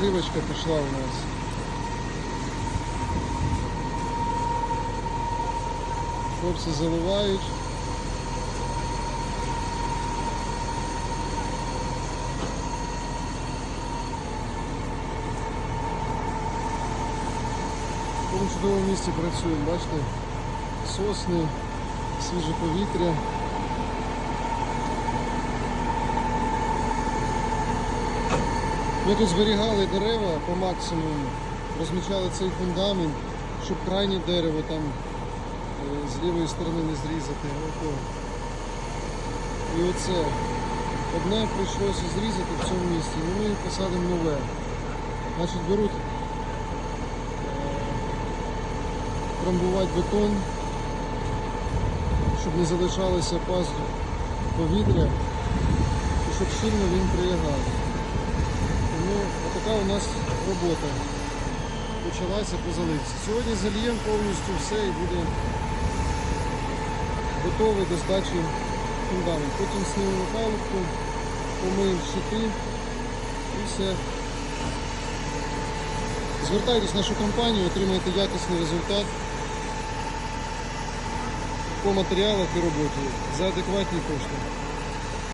заливочка пішла у нас. Хлопці заливають. В чудовому місці працюємо, бачите? Сосни, свіже повітря. Ми тут зберігали дерева по максимуму, розмічали цей фундамент, щоб крайнє дерево там е, з лівої сторони не зрізати. Ото. І оце. Одне прийшлося зрізати в цьому місці, і ми посадимо нове. Значить, беруть е, трамбувати бетон, щоб не залишалося паз повітря і щоб щільно він прилягав. У нас робота почалася по заливці. Сьогодні зальємо повністю все і буде готовий до здачі фундамент. Потім знімемо палубку, помиємо щити і все. Звертайтесь в нашу компанію, отримайте якісний результат по матеріалах і роботі за адекватні кошти.